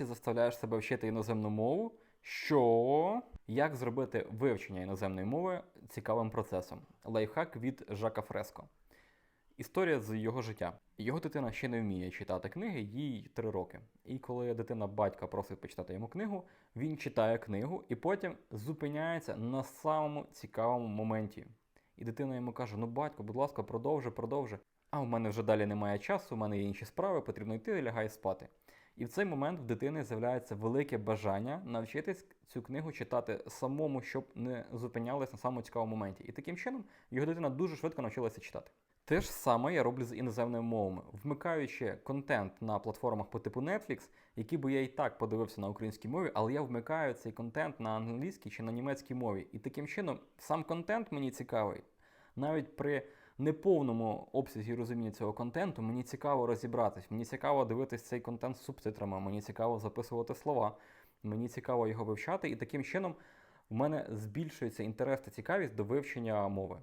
досі заставляєш себе вчити іноземну мову, що як зробити вивчення іноземної мови цікавим процесом. Лайфхак від Жака Фреско. Історія з його життя. Його дитина ще не вміє читати книги, їй три роки. І коли дитина батька просить почитати йому книгу, він читає книгу і потім зупиняється на самому цікавому моменті. І дитина йому каже: Ну, батько, будь ласка, продовжуй, продовжуй. А в мене вже далі немає часу, у мене є інші справи, потрібно йти, лягай спати. І в цей момент в дитини з'являється велике бажання навчитись цю книгу читати самому, щоб не зупинялись на самому цікавому моменті. І таким чином його дитина дуже швидко навчилася читати. Те ж саме я роблю з іноземними мовами, вмикаючи контент на платформах по типу Netflix, який би я і так подивився на українській мові, але я вмикаю цей контент на англійській чи на німецькій мові. І таким чином сам контент мені цікавий. Навіть при неповному обсязі розуміння цього контенту мені цікаво розібратись. Мені цікаво дивитись цей контент з субтитрами, мені цікаво записувати слова, мені цікаво його вивчати, і таким чином в мене збільшується інтерес та цікавість до вивчення мови.